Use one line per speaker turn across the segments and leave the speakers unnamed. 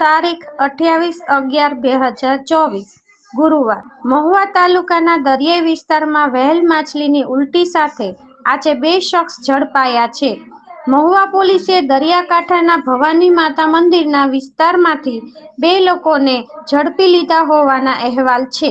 તારીખ અઠ્યાવીસ અગિયાર બે હજાર ચોવીસ. ગુરુવાર. મહુવા તાલુકાના દરિયાઈ વિસ્તારમાં વહેલ માછલીની ઉલટી સાથે આજે બે શખ્સ ઝડપાયા છે. મહુવા પોલીસે દરિયાકાંઠાના ભવાની માતા મંદિરના વિસ્તારમાંથી બે લોકોને ઝડપી લીધા હોવાના અહેવાલ છે.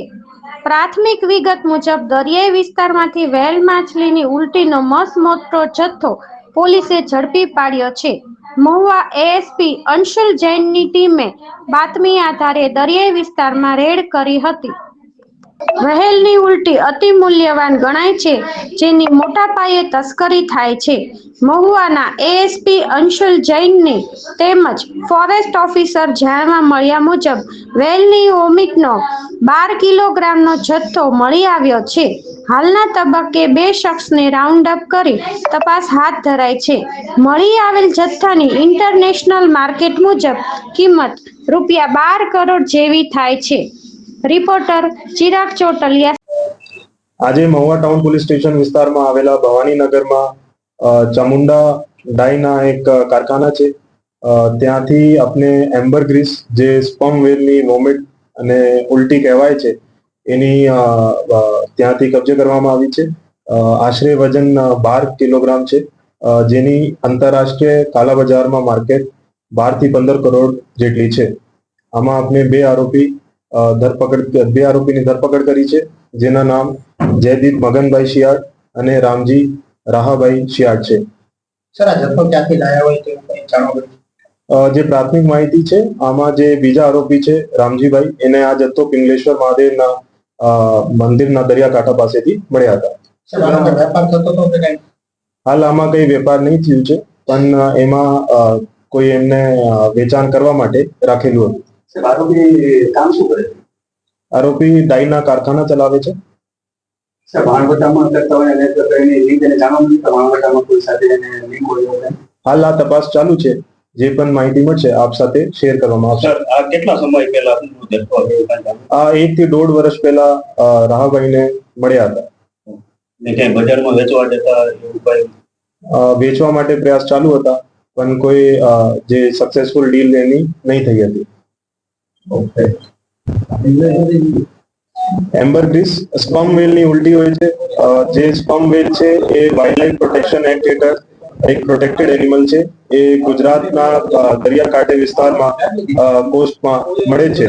પ્રાથમિક વિગત મુજબ, દરિયાઈ વિસ્તારમાંથી વહેલ માછલીની ઉલટીનો મસ મોટો જથ્થો પોલીસે ઝડપી પાડ્યો છે. મહુવા એએસપી અંશુલ જૈનની ટીમે બાતમી આધારે દરિયાઈ વિસ્તારમાં રેડ કરી હતી. વહેલની ઉલટી અતિ મૂલ્યવાન ગણાય છે, જેની મોટા પાયે તસ્કરી થાય છે. મહુવાના એએસપી અંશુલ જૈનને તેમજ ફોરેસ્ટ ઓફિસર જાણવા મળ્યા મુજબ, વેલની ઓમિકનો બાર કિલોગ્રામનો જથ્થો મળી આવ્યો છે. હાલના તબક્કે બે શખ્સને રાઉન્ડ અપ કરી તપાસ હાથ ધરાઈ છે. મળી આવેલ જથ્થાની ઇન્ટરનેશનલ માર્કેટ મુજબ કિંમત રૂપિયા બાર કરોડ જેવી થાય છે. રિપોર્ટર ચિરાગ ચોટલિયા.
આજે મહુવા ટાઉન પોલીસ સ્ટેશન વિસ્તારમાં આવેલા ભવાનીનગરમાં ચામુંડા ડાઈના એક કારખાના છે. ત્યાંથી આપણે એમ્બર ગ્રીસ જે સ્પમ વેલની વોમિટ અને ઉલટી કહેવાય છે, એની ત્યાંથી કબજે કરવામાં આવી છે. આશરે વજન બાર કિલોગ્રામ છે. જેની આંતરરાષ્ટ્રીય કાલા બજારમાં માર્કેટ બારથી પંદર કરોડ જેટલી છે. આમાં આપણે બે આરોપી ધરપકડ બે આરોપીની ધરપકડ કરી છે જેના નામ જયદીપ મગનભાઈ શિયાળ અને રામજી રાહાભાઈ શિયાળ છે.
સર આ જથ્થો ક્યાંથી લાયા હોય તેવું કંઈ જાણવા
જે પ્રાથમિક માહિતી છે આમાં જે બીજા આરોપી છે રામજીભાઈ એને આ જથ્થો પિંગલેશ્વર મહાદેવના મંદિરના દરિયાકાંઠા પાસેથી મળ્યા હતા.
સર આનો કોઈ વેપાર થતો હતો કે
હાલ આમાં કઈ વેપાર નહીં થયું છે પણ એમાં કોઈ એમને વેચાણ કરવા માટે રાખેલું હતું.
આરોપી કામ શું કરે
આરોપી ડાઈના કારખાના ચલાવે છે.
સર ભાણવટામાં કરતા હોય અને તો એની લિંક એને જાણવા મળ્યું કે ભાણવટામાં કોઈ સાથે લિંક હોય
હાલ આ તપાસ ચાલુ છે. જે પણ માહિતી મળશે આપ સાથે શેર કરવામાં આવશે.
આ કેટલા સમય પહેલા?
આ એક થી દોઢ વર્ષ પહેલા રાહભાઈ રાહાભાઈને મળ્યા હતા.
ક્યાંય બજારમાં વેચવા જતા
વેચવા માટે પ્રયાસ ચાલુ હતા પણ કોઈ જે સક્સેસફુલ ડીલ એની નહીં થઈ હતી. એમ્બર ગ્રીસ સ્પમ વેલની ઉલટી હોય છે. જે સ્પમ વેલ છે, એ વાઇલ્ડલાઇફ પ્રોટેક્શન એક્ટ હેઠળ એક પ્રોટેક્ટેડ એનિમલ છે. એ ગુજરાતના દરિયાકાંઠે વિસ્તારમાં કોસ્ટમાં મળે છે.